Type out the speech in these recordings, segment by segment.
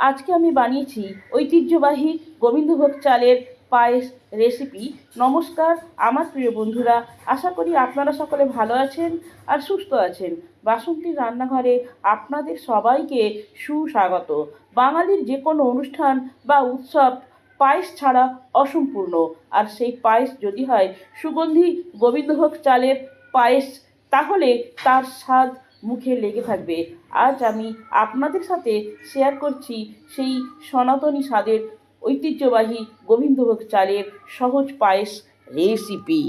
আজকে আমি বানিয়েছি ঐতিহ্যবাহী গোবিন্দভোগ চালের পায়েস রেসিপি নমস্কার, আমার প্রিয় বন্ধুরা, আশা করি আপনারা সকলে ভালো আছেন আর সুস্থ আছেন। বাসন্তীর রান্নাঘরে আপনাদের সবাইকে সুস্বাগত। বাঙালির যে কোনো অনুষ্ঠান বা উৎসব পায়েস ছাড়া অসম্পূর্ণ। আর সেই পায়েস যদি হয় সুগন্ধি গোবিন্দভোগ চালের পায়েস, তাহলে তার স্বাদ মুখে লেগে থাকবে। আজ আমি আপনাদের সাথে শেয়ার করছি সেই সনাতনী স্বাদের ঐতিহ্যবাহী গোবিন্দভোগ চালের সহজ পায়েস রেসিপি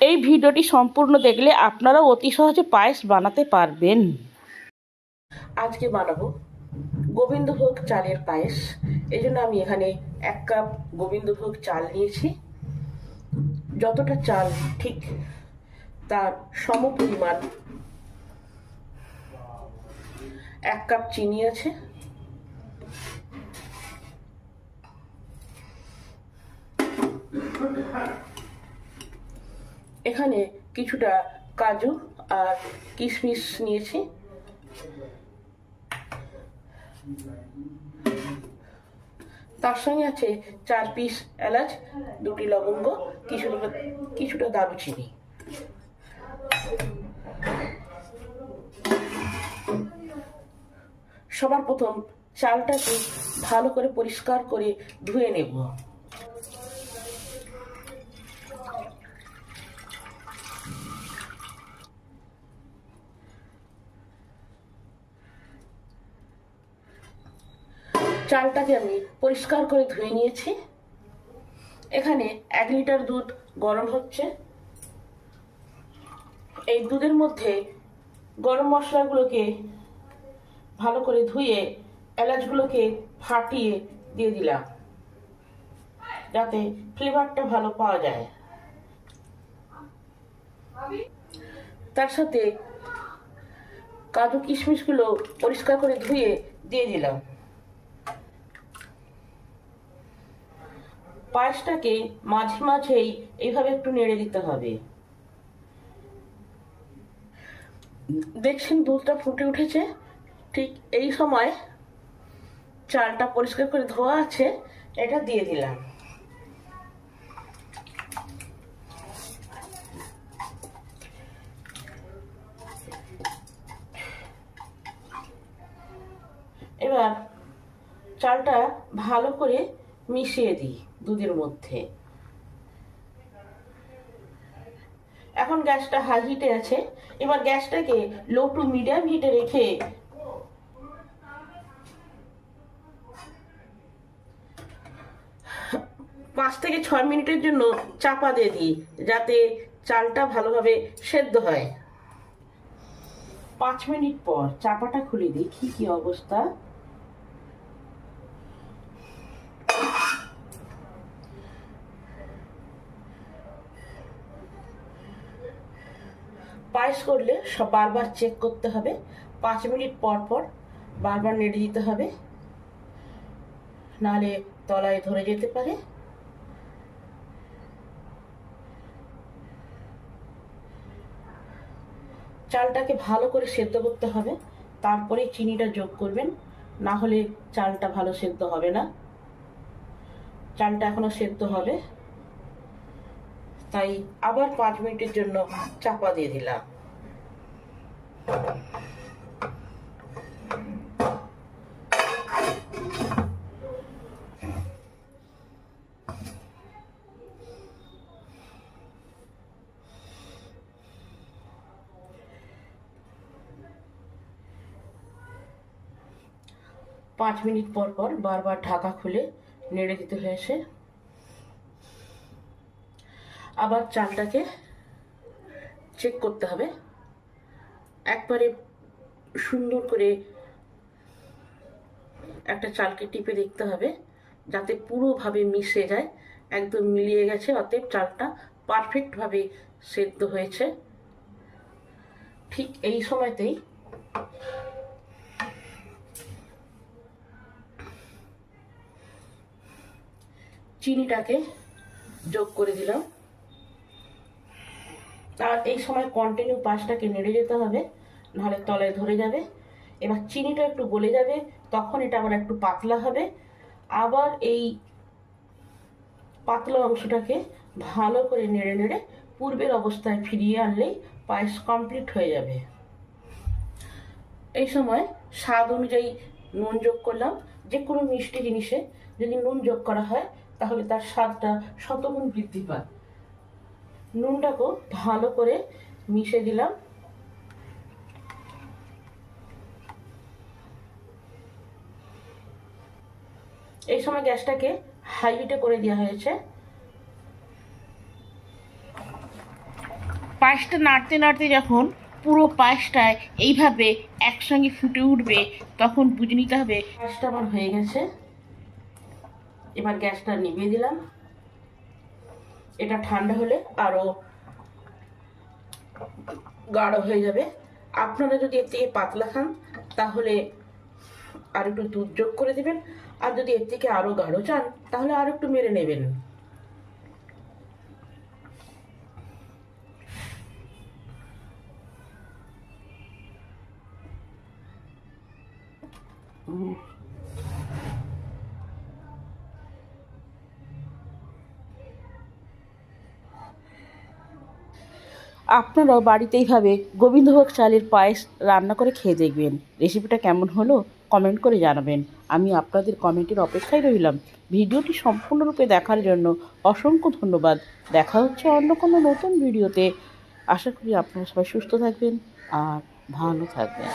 এই ভিডিওটি সম্পূর্ণ দেখলে আপনারাও অতি সহজে পায়েস বানাতে পারবেন। আজকে বানাবো গোবিন্দভোগ চালের পায়েস। এই জন্য আমি এখানে এক কাপ গোবিন্দভোগ চাল নিয়েছি। যতটা চাল ঠিক তার সম পরিমাণ এক কাপ চিনি আছে। এখানে কিছুটা কাজু আর কিশমিশ নিয়েছি। তার সঙ্গে আছে চার পিস এলাচ, দুটি লবঙ্গ, কিছুটা কিছুটা দারুচিনি। সবার প্রথম চালটাকে ভালো করে পরিষ্কার করে ধুয়ে নেব। চালটাকে আমি পরিষ্কার করে ধুয়ে নিয়েছি। এখানে এক লিটার দুধ গরম হচ্ছে। এই দুধের মধ্যে গরম মশলাগুলোকে ভালো করে ধুয়ে এলাচগুলোকে ফাটিয়ে দিয়ে দিলাম, যাতে ফ্লেভারটা ভালো পাওয়া যায়। তার সাথে কাজু কিশমিশগুলো পরিষ্কার করে ধুয়ে দিয়ে দিলাম। পায়েসটাকে মাঝে মাঝেই এইভাবে একটু নেড়ে দিতে হবে। দেখছেন দুধটা ফুটে উঠেছে? ঠিক এই সময় চালটা পরিষ্কার করে ধোয়া আছে, এটা দিয়ে দিলাম। এবার চালটা ভালো করে মিশিয়ে দিই দুধের মধ্যে। এখন গ্যাসটা হাই হিটে আছে, এবার গ্যাসটাকে লো টু মিডিয়াম হিটে রেখে পাঁচ থেকে ছয় মিনিটের জন্য চাপা দিয়ে দিই, যাতে চালটা ভালোভাবে সেদ্ধ হয়। পাঁচ মিনিট পর চাপাটা খুলে দেখি কি অবস্থা? পায়েস করলে সব বারবার চেক করতে হবে। পাঁচ মিনিট পর পর বারবার নেড়ে দিতে হবে। নাহলে তলায় ধরে যেতে পারে। চালটাকে ভালো করে সেদ্ধ করতে হবে। তারপরে চিনিটা যোগ করবেন। না হলে চালটা ভালো সেদ্ধ হবে না। চালটা এখনও সেদ্ধ হবে। তাই আবার পাঁচ মিনিটের জন্য চাপা দিয়ে দিলাম। পাঁচ মিনিট পর পর বারবার ঢাকা খুলে নেড়ে দিতে হয়েছে। আবার চালটাকে চেক করতে হবে। একবারে সুন্দর করে একটা চালকে টিপে দেখতে হবে, যাতে পুরোভাবে মিশে যায়, একদম মিলিয়ে গেছে, অতএব চালটা পারফেক্টভাবে সেদ্ধ হয়েছে। ঠিক এই সময়তেই চিনিটাকে যোগ করে দিলাম। আর এই সময় কন্টিনিউ পাঁচটাকে নেড়ে যেতে হবে, নাহলে তলায় ধরে যাবে। এবার চিনিটা একটু গলে যাবে, তখন এটা আবার একটু পাতলা হবে। আবার এই পাতলা অংশটাকে ভালো করে নেড়ে নেড়ে পূর্বের অবস্থায় ফিরিয়ে আনলেই পায়েস কমপ্লিট হয়ে যাবে। এই সময় স্বাদ অনুযায়ী নুন যোগ করলাম। যে কোনো মিষ্টি জিনিসে যদি নুন যোগ করা হয় তাহলে তার স্বাদটা শতগুণ বৃদ্ধি পায়। নুনটাকেও ভালো করে মিশে দিলাম। এই সময় গ্যাসটাকে হাই হিটে করে দেওয়া হয়েছে। পায়েসটা নাড়তে নাড়তে যখন পুরো পায়েসটায় এইভাবে একসঙ্গে ফুটে উঠবে, তখন বুঝে নিতে হবে পায়েসটা আমার হয়ে গেছে। এবার গ্যাসটা নিভিয়ে দিলাম। এটা ঠান্ডা হলে আরও গাঢ় হয়ে যাবে। আপনারা যদি এর থেকে পাতলা খান, তাহলে আর একটু দুধ যোগ করে দেবেন। আর যদি এর থেকে আরও গাঢ় চান, তাহলে আর একটু মেরে নেবেন। উম। আপনারাও বাড়িতে এইভাবে গোবিন্দভোগ চালের পায়েস রান্না করে খেয়ে দেখবেন। রেসিপিটা কেমন হলো কমেন্ট করে জানাবেন। আমি আপনাদের কমেন্টের অপেক্ষায় রইলাম। ভিডিওটি সম্পূর্ণরূপে দেখার জন্য অসংখ্য ধন্যবাদ। দেখা হচ্ছে অন্য কোনো নতুন ভিডিওতে। আশা করি আপনারা সবাই সুস্থ থাকবেন আর ভালো থাকবেন।